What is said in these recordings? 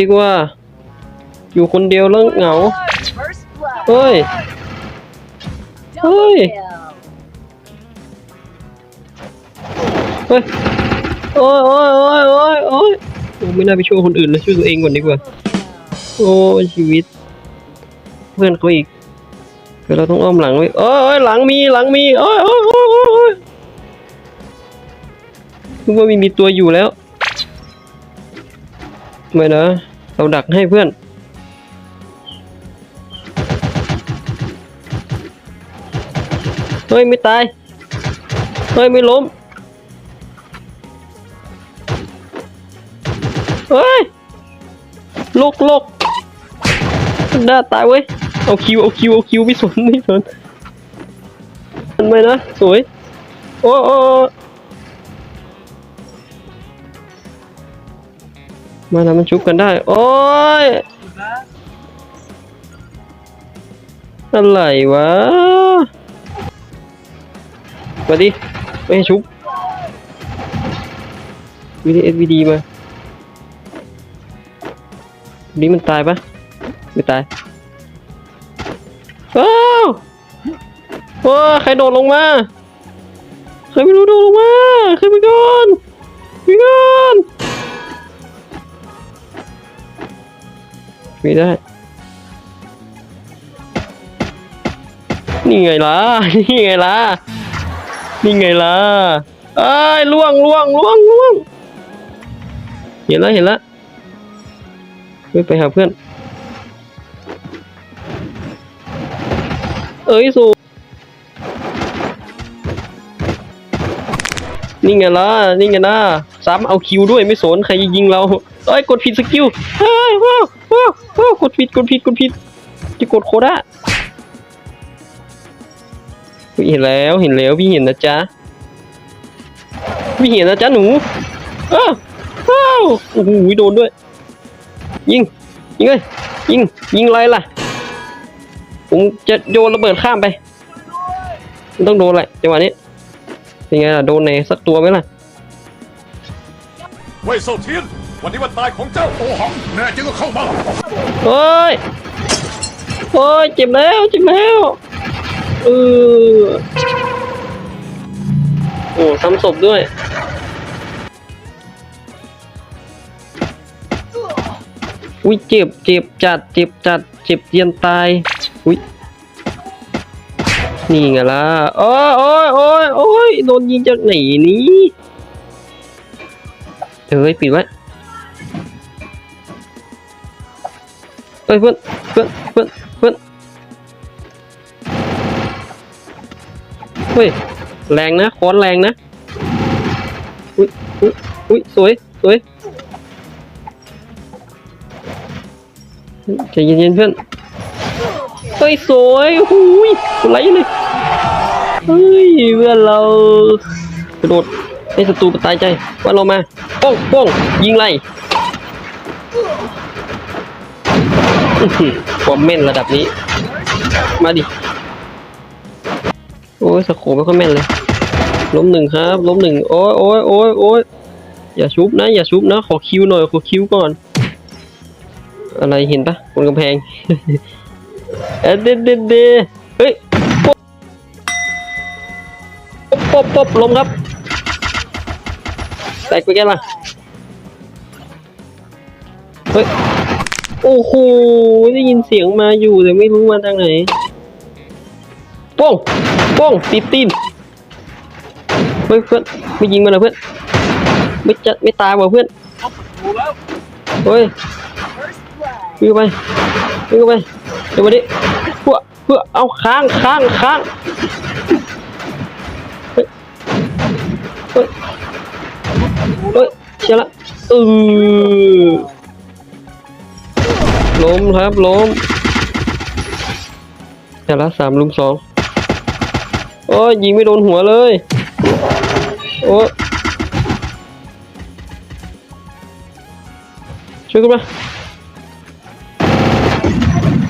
ดีกว่า อยู่คนเดียวแล้วเหงา First blood. เฮ้ย Double Oi. kill. เฮ้ย โอ้ยโอ้ยโอ้ยโอ้ยโอ้ยโอ้ไม่น่าไปช่วยคนอื่นเลยช่วยตัวเองก่อนดีกว่า Double kill. โอ้ยชีวิต เพื่อนเขาอีกเดี๋ยวเราต้องอ้อมหลังไว้โอ้ยโอ้ยหลังมีหลังมีโอ้ยโอ้ยโอ้ยโอ้ยโอ้ยนึกว่ามีมีตัวอยู่แล้ว ไม่นะ เราดักให้เพื่อน เฮ้ย ไม่ตาย เฮ้ย ไม่ล้ม เฮ้ยลกลกหน้าตายเว้ย เอาคิว เอาคิว เอาคิว ไม่สน ไม่สนมันไหมนะ สวย โอ้โอ้ มาแล้วมันชุบกันได้ โอ้ย อะไรวะ มาดิไม่ให้ชุบวิดีเอสวีดีมานี่มันตายปะไม่ตายอ้าวโอ้ใครโดดลงมา ใครไม่รู้โดดลงมา ขึ้นไปก่อนขึ้นไปก่อน ไม่ได้ นี่ไงล่ะ นี่ไงล่ะ นี่ไงล่ะเอ้ยล่วงล่วงล่วงล่วง เห็นแล้วเห็นแล้วไปหาเพื่อน เอ้ยสูนี่ไงล่ะ นี่ไงนะซ้ำเอาคิวด้วยไม่สน ใครจะยิงเราเอ้ย กดผิดสกิล เฮ้ยว้าวว้าวว้าว กดผิดกดผิดกดผิดที่กดโคด้าเฮ้ยเห็นแล้วเห็นแล้วพี่เห็นนะจ๊ะพี่เห็นนะจ๊ะหนูอ้าวว้าวโอ้โหโดนด้วย ยิงยิงเลยยิงยิงอะไรล่ะผมจะโยนระเบิดข้ามไปมันต้องโดนแหละจังหวะนี้เป็นไงล่ะโดนในสักตัวไหมล่ะเว่ยเซเทียน วันนี้วันตายของเจ้าโอหังแน่จริงก็เข้ามาโอ้ยโอ้ยเจ็บแล้วเจ็บแล้วเออโอ้ซ้ำศพด้วยอุ้ยเจ็บเจ็บจัดเจ็บจัดเจ็บเยียนตายอุ้ยนี่ไงล่ะโอ้ยโอ้ยโอ้ยโอ้ยโดนยิงจากไหนนี่เฮ้ยปิดไว้ ฮ้ยเพื่อนเพื่อนเพื่อนเพื่อนเฮ้ยแรงนะค้อนแรงนะอุ้ยอุ้ยอุ้ยสวยสวยใจเย็นๆเพื่อนเฮ้ยสวยโอ้ยไหลเลยเฮ้ยเพื่อนเรากระโดดให้ศัตรูตายใจว่าเรามาป้องป้องยิงไล่ ความแม่นระดับนี้ มาดิ โอ้ยสโคไม่ค่อยแม่นเลย ล้มหนึ่งครับ ล้มหนึ่งโอ้ยโอ้ยโอ้ยโอ้ยอย่าชุบนะ อย่าชุบนะ ขอคิวหน่อย ขอคิวก่อน อะไรเห็นปะบนกำแพงเอ็ดเดดเดดเดเฮ้ยป๊บป๊บป๊บลมครับ แตกไปแกล่ะเฮ้ย โอ้โหได้ยินเสียงมาอยู่แต่ไม่รู้มาทางไหนป้องป้องติดตีนเฮ้ยเพื่อนไม่ยิงมันเหรอเพื่อนไม่จะไม่ตายว่ะเพื่อนเฮ้ยวิ่งไปวิ่งไปเดี๋ยวมาดิเพื่อเพื่อเอาค้างค้างค้างเฮ้ยเฮ้ยเฮ้ยเชียร์ละเออ ล้มครับล้มแต่ละสามลุมสองโอ้ยยิงไม่โดนหัวเลย โอ้ยช่วยกันมา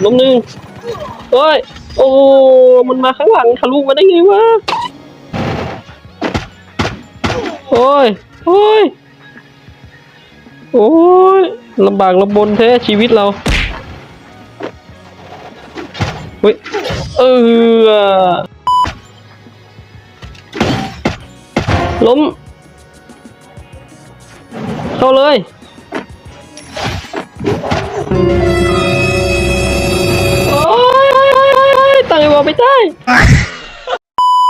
ล้มหนึ่งโอ้ยโอ้มันมาข้างหลังทะลุมาได้ไงวะโอ้ยโอ้ยโอ้ยลำบากลำบนแท้ชีวิตเรา เฮ้ยเออล้ม เข้าเลย โอ้ยตั้งไอ้บอลไปได้